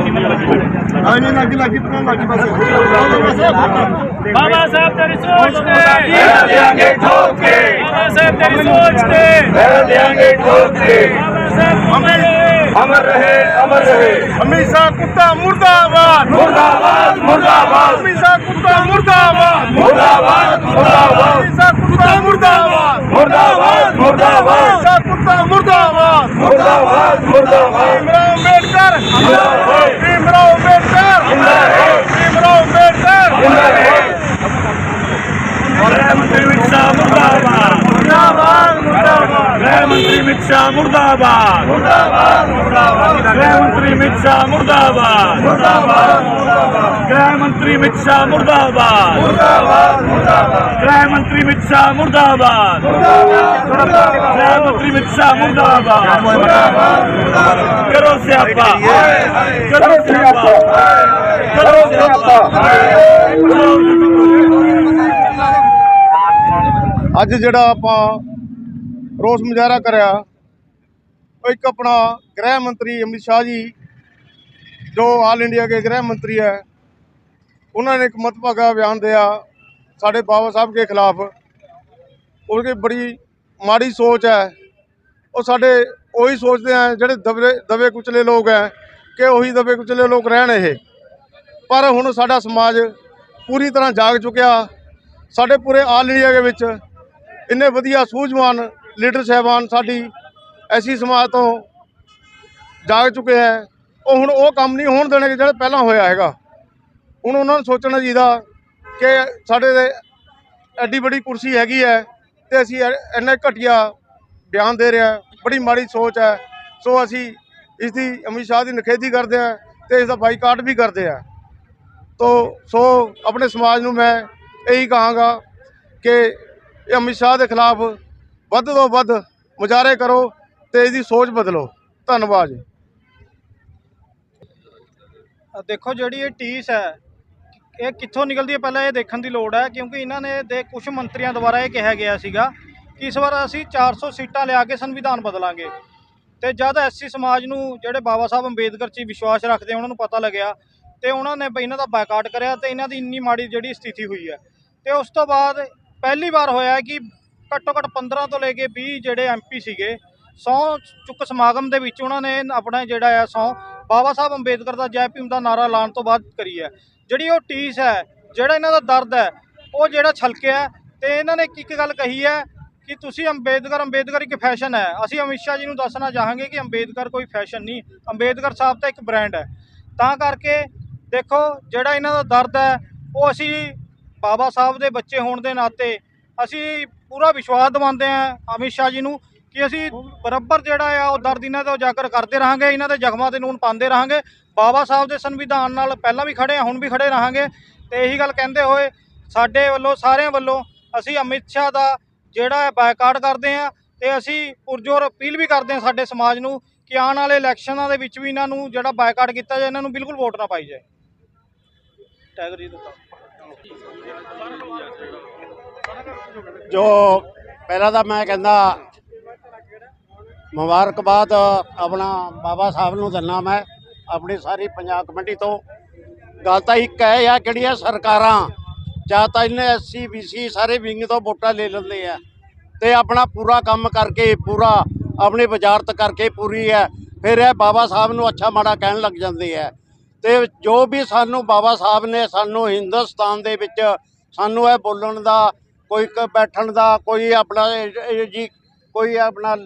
ਹਾਂਜੀ ਲੱਗੀ ਲੱਗੀ ਪਤਾ ਲੱਗੀ ਬਸ ਬਾਬਾ ਸਾਹਿਬ ਤੇਰੀ ਸੋਚ ਤੇ ਫੇਰ ਦਿਆਂਗੇ ਠੋਕ ਕੇ ਬਾਬਾ ਸਾਹਿਬ ਤੇਰੀ ਸੋਚ ਤੇ ਫੇਰ ਦਿਆਂਗੇ ਠੋਕ ਕੇ ਬਾਬਾ ਸਾਹਿਬ ਅਮਰ ਅਮਰ ਰਹੇ ਅਮਰ ਰਹੇ ਹਮੇਸ਼ਾ ਕੁੱਤਾ ਮੁਰਦਾਬਾਦ ਮੁਰਦਾਬਾਦ ਮੁਰਦਾਬਾਦ ਹਮੇਸ਼ਾ ਕੁੱਤਾ ਮੁਰਦਾਬਾਦ ਮੁਰਦਾਬਾਦ ਮੁਰਦਾਬਾਦ ਹਮੇਸ਼ਾ ਕੁੱਤਾ ਮੁਰਦਾਬਾਦ ਮੁਰਦਾਬਾਦ ਮੁਰਦਾਬਾਦ ਹਮੇਸ਼ਾ ਕੁੱਤਾ ਮੁਰਦਾਬਾਦ ਮੁਰਦਾਬਾਦ ਮੁਰਦਾਬਾਦ ਭੀਮਰਾਓ ਅੰਬੇਡਕਰ ਜਿੰਦਾਬਾਦ। ਭੀਮਰਾਓ ਅੰਬੇਡਕਰ ਜਿੰਦਾਬਾਦ। ਭੀਮਰਾਓ ਅੰਬੇਡਕਰ ਗ੍ਰਹਿ ਮੰਤਰੀ ਅਮਿਤ ਸ਼ਾਹ ਮੁਰਦਾਬਾਦ ਮੁਰਦਾਬਾਦ ਮੁਰਦਾਬਾਦ ਗ੍ਰਹਿ ਮੰਤਰੀ ਅਮਿਤ ਸ਼ਾਹ ਮੁਰਦਾਬਾਦ। ਮੁਰਦਾਬਾਦ ਮੁਰਦਾਬਾਦ। ਗ੍ਰਹਿ ਮੰਤਰੀ ਅਮਿਤ ਸ਼ਾਹ ਮੁਰਦਾਬਾਦ। ਮੁਰਦਾਬਾਦ ਮੁਰਦਾਬਾਦ। ਗ੍ਰਹਿ ਮੰਤਰੀ ਅਮਿਤ ਸ਼ਾਹ ਮੁਰਦਾਬਾਦ। ਮੁਰਦਾਬਾਦ ਮੁਰਦਾਬਾਦ। ਗ੍ਰਹਿ ਮੰਤਰੀ ਅਮਿਤ ਸ਼ਾਹ ਮੁਰਦਾਬਾਦ। ਗ੍ਰਹਿ ਮੰਤਰੀ ਅਮਿਤ ਸ਼ਾਹ ਮੁਰਦਾਬਾਦ। ਕਰੋ ਸਿਆਪਾ। ਕਰੋ ਸਿਆਪਾ। ਕਰੋ ਸਿਆਪਾ। ਅੱਜ ਜਿਹੜਾ ਆਪਾਂ ਰੋਸ ਮੁਜ਼ਾਹਰਾ ਕਰਿਆ ਉਹ ਇੱਕ ਆਪਣਾ ਗ੍ਰਹਿ ਮੰਤਰੀ ਅਮਿਤ ਸ਼ਾਹ ਜੀ, ਜੋ ਆਲ ਇੰਡੀਆ ਦੇ ਗ੍ਰਹਿ ਮੰਤਰੀ ਹੈ, ਉਹਨਾਂ ਨੇ ਇੱਕ ਮਤਭਾਗਾ ਬਿਆਨ ਦਿਆ ਸਾਡੇ ਬਾਬਾ ਸਾਹਿਬ ਦੇ ਖਿਲਾਫ। ਉਹਦੀ ਬੜੀ ਮਾੜੀ ਸੋਚ ਹੈ। ਉਹ ਸਾਡੇ ਉਹੀ ਸੋਚਦੇ ਆ ਜਿਹੜੇ ਦਬੇ ਦਬੇ ਕੁਚਲੇ ਲੋਕ ਹੈ ਕਿ ਉਹੀ ਦਬੇ ਕੁਚਲੇ ਲੋਕ ਰਹਿਣ ਇਹ। ਪਰ ਹੁਣ ਸਾਡਾ ਸਮਾਜ ਪੂਰੀ ਤਰ੍ਹਾਂ ਜਾਗ ਚੁੱਕਿਆ। ਸਾਡੇ ਪੂਰੇ ਆਲ ਇੰਡੀਆ ਦੇ ਵਿੱਚ ਇੰਨੇ ਵਧੀਆ ਸੂਝਵਾਨ ਲੀਡਰ ਸਾਹਿਬਾਨ ਸਾਡੀ ਐਸੀ ਸਮਾਜ ਤੋਂ ਜਾਗ ਚੁੱਕੇ ਹੈ। ਉਹ ਹੁਣ ਉਹ ਕੰਮ ਨਹੀਂ ਹੋਣ ਦੇਣਗੇ ਜਿਹੜਾ ਪਹਿਲਾਂ ਹੋਇਆ ਹੈਗਾ। ਹੁਣ ਉਹਨਾਂ ਨੂੰ ਸੋਚਣਾ ਚਾਹੀਦਾ ਕਿ ਸਾਡੇ ਦੇ ਐਡੀ ਵੱਡੀ ਕੁਰਸੀ ਹੈਗੀ ਹੈ ਤੇ ਅਸੀਂ ਇੰਨੇ ਘਟੀਆ ਬਿਆਨ ਦੇ ਰਿਹਾ ਬੜੀ ਮਾੜੀ ਸੋਚ ਹੈ। ਸੋ ਅਸੀਂ ਇਸ ਦੀ ਅਮਿਤ ਸ਼ਾਹ ਦੀ ਨਿਖੇਧੀ ਕਰਦੇ ਹਾਂ ਤੇ ਇਸ ਦਾ ਬਾਈਕਾਟ ਵੀ ਕਰਦੇ ਹਾਂ। ਤੋ ਸੋ ਆਪਣੇ ਸਮਾਜ ਨੂੰ ਮੈਂ ਇਹੀ ਕਹਾਂਗਾ ਕਿ ਇਹ ਅਮਿਤ ਸ਼ਾਹ ਦੇ ਖਿਲਾਫ ਵੱਧ ਤੋਂ ਵੱਧ ਮੁਜ਼ਾਹਰੇ ਕਰੋ। ਤੇ ਇਹਦੀ ਸੋਚ ਬਦਲੋ। ਧੰਨਵਾਦ ਜੀ। ਦੇਖੋ ਜਿਹੜੀ ਇਹ ਟੀਸ ਹੈ, ਇਹ ਕਿੱਥੋਂ ਨਿਕਲਦੀ ਹੈ? ਪਹਿਲਾਂ ਇਹ ਦੇਖਣ ਦੀ ਲੋੜ ਹੈ, ਕਿਉਂਕਿ ਇਹਨਾਂ ਨੇ ਦੇ ਕੁਝ ਮੰਤਰੀਆਂ ਦੁਆਰਾ ਇਹ ਕਿਹਾ ਗਿਆ ਸੀਗਾ ਕਿ ਇਸ ਵਾਰ ਅਸੀਂ 400 ਸੀਟਾਂ ਲਿਆ ਕੇ ਸੰਵਿਧਾਨ ਬਦਲਾਂਗੇ। ਤੇ ਜਦ ਐਸਸੀ ਸਮਾਜ ਨੂੰ ਜਿਹੜੇ ਬਾਬਾ ਸਾਹਿਬ ਅੰਬੇਦਕਰ 'ਚ ਵਿਸ਼ਵਾਸ ਰੱਖਦੇ ਉਹਨਾਂ ਨੂੰ ਪਤਾ ਲੱਗਿਆ ਤੇ ਉਹਨਾਂ ਨੇ ਬਈ ਇਹਨਾਂ ਦਾ ਬਾਈਕਾਟ ਕਰਿਆ ਤੇ ਇਹਨਾਂ ਦੀ ਇੰਨੀ ਮਾੜੀ ਜਿਹੜੀ ਸਥਿਤੀ ਹੋਈ ਹੈ। ਤੇ ਉਸ ਤੋਂ ਬਾਅਦ ਪਹਿਲੀ ਵਾਰ ਹੋਇਆ ਕਿ ਘੱਟੋ ਘੱਟ 15 ਤੋਂ ਲੈ ਕੇ 20 ਜਿਹੜੇ ਐਮਪੀ ਸੀਗੇ ਸਹੁੰ ਚੁੱਕ ਸਮਾਗਮ ਦੇ ਵਿੱਚ ਉਹਨਾਂ ਨੇ ਆਪਣਾ ਜਿਹੜਾ ਆ ਸਹੁੰ ਬਾਬਾ ਸਾਹਿਬ ਅੰਬੇਦਕਰ ਦਾ ਜੈ ਭੀਮ ਦਾ ਨਾਰਾ ਲਾਉਣ ਤੋਂ ਬਾਅਦ ਕਰੀ ਹੈ। ਜਿਹੜੀ ਉਹ ਟੀਸ ਹੈ, ਜਿਹੜਾ ਇਹਨਾਂ ਦਾ ਦਰਦ ਹੈ, ਉਹ ਜਿਹੜਾ ਛਲਕਿਆ ਹੈ ਤੇ ਇਹਨਾਂ ਨੇ ਇੱਕ ਇੱਕ ਗੱਲ ਕਹੀ ਹੈ ਕਿ ਤੁਸੀਂ ਅੰਬੇਦਕਰ ਅੰਬੇਦਕਰ ਇੱਕ ਫੈਸ਼ਨ ਹੈ। ਅਸੀਂ ਅਮਿਤ ਸ਼ਾਹ ਜੀ ਨੂੰ ਦੱਸਣਾ ਚਾਹਾਂਗੇ ਕਿ ਅੰਬੇਦਕਰ ਕੋਈ ਫੈਸ਼ਨ ਨਹੀਂ, ਅੰਬੇਦਕਰ ਸਾਹਿਬ ਤਾਂ ਇੱਕ ਬ੍ਰਾਂਡ ਹੈ। ਤਾਂ ਕਰਕੇ ਦੇਖੋ, ਜਿਹੜਾ ਇਹਨਾਂ ਦਾ ਦਰਦ ਹੈ, ਉਹ ਅਸੀਂ ਬਾਬਾ ਸਾਹਿਬ ਦੇ ਬੱਚੇ ਹੋਣ ਦੇ ਨਾਤੇ ਅਸੀਂ ਪੂਰਾ ਵਿਸ਼ਵਾਸ ਦਿਵਾਉਂਦੇ ਹਾਂ ਅਮਿਤ ਸ਼ਾਹ ਜੀ ਨੂੰ ਕਿ ਅਸੀਂ ਬਰਾਬਰ ਜਿਹੜਾ ਆ ਉਹ ਦਰਦ ਇਹਨਾਂ ਦਾ ਉਜਾਗਰ ਕਰਦੇ ਰਹਾਂਗੇ, ਇਹਨਾਂ ਦੇ ਜ਼ਖਮਾਂ ਤੇ ਨੂਨ ਪਾਉਂਦੇ ਰਹਾਂਗੇ। ਬਾਬਾ ਸਾਹਿਬ ਦੇ ਸੰਵਿਧਾਨ ਨਾਲ ਪਹਿਲਾਂ ਵੀ ਖੜੇ ਆ, ਹੁਣ ਵੀ ਖੜੇ ਰਹਾਂਗੇ। ਤੇ ਇਹੀ ਗੱਲ ਕਹਿੰਦੇ ਹੋਏ ਸਾਡੇ ਵੱਲੋਂ, ਸਾਰਿਆਂ ਵੱਲੋਂ ਅਸੀਂ ਅਮਿਤ ਸ਼ਾਹ ਦਾ ਜਿਹੜਾ ਹੈ ਬਾਈਕਾਟ ਕਰਦੇ ਆ ਤੇ ਅਸੀਂ ਪੁਰਜੋਰ ਅਪੀਲ ਵੀ ਕਰਦੇ ਆ ਸਾਡੇ ਸਮਾਜ ਨੂੰ ਕਿ ਆਉਣ ਵਾਲੇ ਇਲੈਕਸ਼ਨਾਂ ਦੇ ਵਿੱਚ ਵੀ ਇਹਨਾਂ ਨੂੰ ਜਿਹੜਾ ਬਾਈਕਾਟ ਕੀਤਾ ਜਾਏ, ਇਹਨਾਂ ਨੂੰ ਬਿਲਕੁਲ ਵੋਟ ਨਾ ਪਾਈ ਜਾਏ। ਟਾਈਗਰ ਜੀ ਦਾ ਜੋ ਪਹਿਲਾਂ ਤਾਂ ਮੈਂ ਕਹਿੰਦਾ ਮੁਬਾਰਕਬਾਦ, ਆਪਣਾ ਬਾਬਾ ਸਾਹਿਬ ਨੂੰ ਦਿੰਦਾ ਮੈਂ ਆਪਣੀ ਸਾਰੀ ਪੰਜਾਬ ਕਮੇਟੀ ਤੋਂ। ਗੱਲ ਤਾਂ ਇੱਕ ਹੈ ਆ ਕਿਹੜੀਆਂ ਸਰਕਾਰਾਂ ਜਾਂ ਤਾਂ ਇਹਨੇ ਐਸਸੀ, ਬੀਸੀ ਸਾਰੇ ਵਿੰਗ ਤੋਂ ਵੋਟਾਂ ਲੈ ਲੈਂਦੇ ਆ ਤੇ ਆਪਣਾ ਪੂਰਾ ਕੰਮ ਕਰਕੇ, ਪੂਰਾ ਆਪਣੀ ਵਜ਼ਾਰਤ ਕਰਕੇ ਪੂਰੀ ਹੈ, ਫਿਰ ਇਹ ਬਾਬਾ ਸਾਹਿਬ ਨੂੰ ਅੱਛਾ ਮਾੜਾ ਕਹਿਣ ਲੱਗ ਜਾਂਦੇ ਆ। ਤੇ ਜੋ ਵੀ ਸਾਨੂੰ ਬਾਬਾ ਸਾਹਿਬ ਨੇ ਸਾਨੂੰ ਹਿੰਦੁਸਤਾਨ ਦੇ ਵਿੱਚ ਸਾਨੂੰ ਇਹ ਬੋਲਣ ਦਾ, ਕੋਈ ਬੈਠਣ ਦਾ, ਕੋਈ ਆਪਣਾ ਜੀ, ਕੋਈ ਆਪਣਾ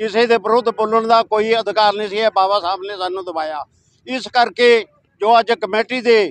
ਕਿਸੇ ਦੇ ਵਿਰੁੱਧ ਬੋਲਣ ਦਾ ਕੋਈ ਅਧਿਕਾਰ ਨਹੀਂ ਸੀ। ਇਹ ਬਾਬਾ ਸਾਹਿਬ ਨੇ ਸਾਨੂੰ ਦਵਾਇਆ ਇਸ ਕਰਕੇ ਜੋ ਅੱਜ ਕਮੇਟੀ ਦੇ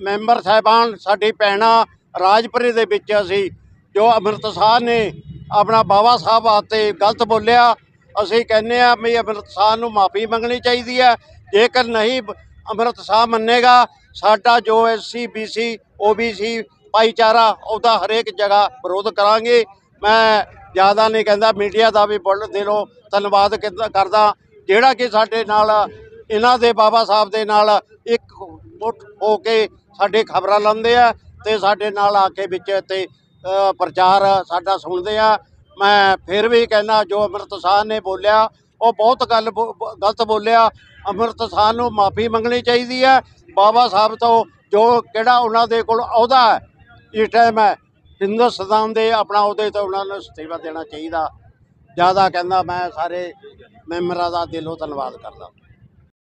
ਮੈਂਬਰ ਸਾਹਿਬਾਨ, ਸਾਡੀ ਭੈਣਾਂ ਰਾਜਪੁਰੇ ਦੇ ਵਿੱਚ ਅਸੀਂ ਜੋ ਅੰਮ੍ਰਿਤ ਨੇ ਆਪਣਾ ਬਾਬਾ ਸਾਹਿਬ ਆਤੇ ਗਲਤ ਬੋਲਿਆ, ਅਸੀਂ ਕਹਿੰਦੇ ਆ ਵੀ ਅੰਮ੍ਰਿਤ ਨੂੰ ਮਾਫੀ ਮੰਗਣੀ ਚਾਹੀਦੀ ਹੈ। ਜੇਕਰ ਨਹੀਂ ਬ- ਅੰਮ੍ਰਿਤ ਸਾਹਿਬ ਮੰਨੇਗਾ, ਸਾਡਾ ਜੋ ਐਸਸੀ ਬੀਸੀ ਓਬੀਸੀ ਭਾਈਚਾਰਾ, ਉਹਦਾ ਹਰੇਕ ਜਗ੍ਹਾ ਵਿਰੋਧ ਕਰਾਂਗੇ। ਮੈਂ ਜ਼ਿਆਦਾ ਨਹੀਂ ਕਹਿੰਦਾ, ਮੀਡੀਆ ਦਾ ਵੀ ਬੁੱਲ ਦਿਲੋਂ ਧੰਨਵਾਦ ਕੀਤਾ- ਕਰਦਾ। ਜਿਹੜਾ ਕਿ ਸਾਡੇ ਨਾਲ, ਇਹਨਾਂ ਦੇ ਬਾਬਾ ਸਾਹਿਬ ਦੇ ਨਾਲ ਇੱਕ ਮੁੱਠ ਹੋ ਕੇ ਸਾਡੇ ਖਬਰਾਂ ਲਾਉਂਦੇ ਆ ਤੇ ਸਾਡੇ ਨਾਲ ਆ ਕੇ ਵਿੱਚ ਤੇ ਪ੍ਰਚਾਰ ਸਾਡਾ ਸੁਣਦੇ ਆ। ਮੈਂ ਫਿਰ ਵੀ ਕਹਿੰਦਾ, ਜੋ ਅੰਮ੍ਰਿਤ ਸ਼ਾਹ ਨੇ ਬੋਲਿਆ, ਉਹ ਬਹੁਤ ਗੱਲ ਬੋ- ਗਲਤ ਬੋਲਿਆ। ਅੰਮ੍ਰਿਤਸਰ ਨੂੰ ਮਾਫੀ ਮੰਗਣੀ ਚਾਹੀਦੀ ਹੈ। ਬਾਬਾ ਸਾਹਿਬ ਤੋਂ ਜੋ ਕਿਹੜਾ ਉਹਨਾਂ ਦੇ ਕੋਲ ਅਹੁਦਾ ਹੈ, ਇਸ ਟਾਈਮ ਹੈ ਹਿੰਦੁਸਤਾਨ ਦੇ ਆਪਣਾ ਉਹਦੇ ਤੋਂ ਉਹਨਾਂ ਨੂੰ ਅਸਤੀਫਾ ਦੇਣਾ ਚਾਹੀਦਾ। ਜ਼ਿਆਦਾ ਕਹਿੰਦਾ ਮੈਂ ਸਾਰੇ ਮੈਂਬਰਾਂ ਦਾ ਦਿਲੋਂ ਧੰਨਵਾਦ ਕਰਦਾ।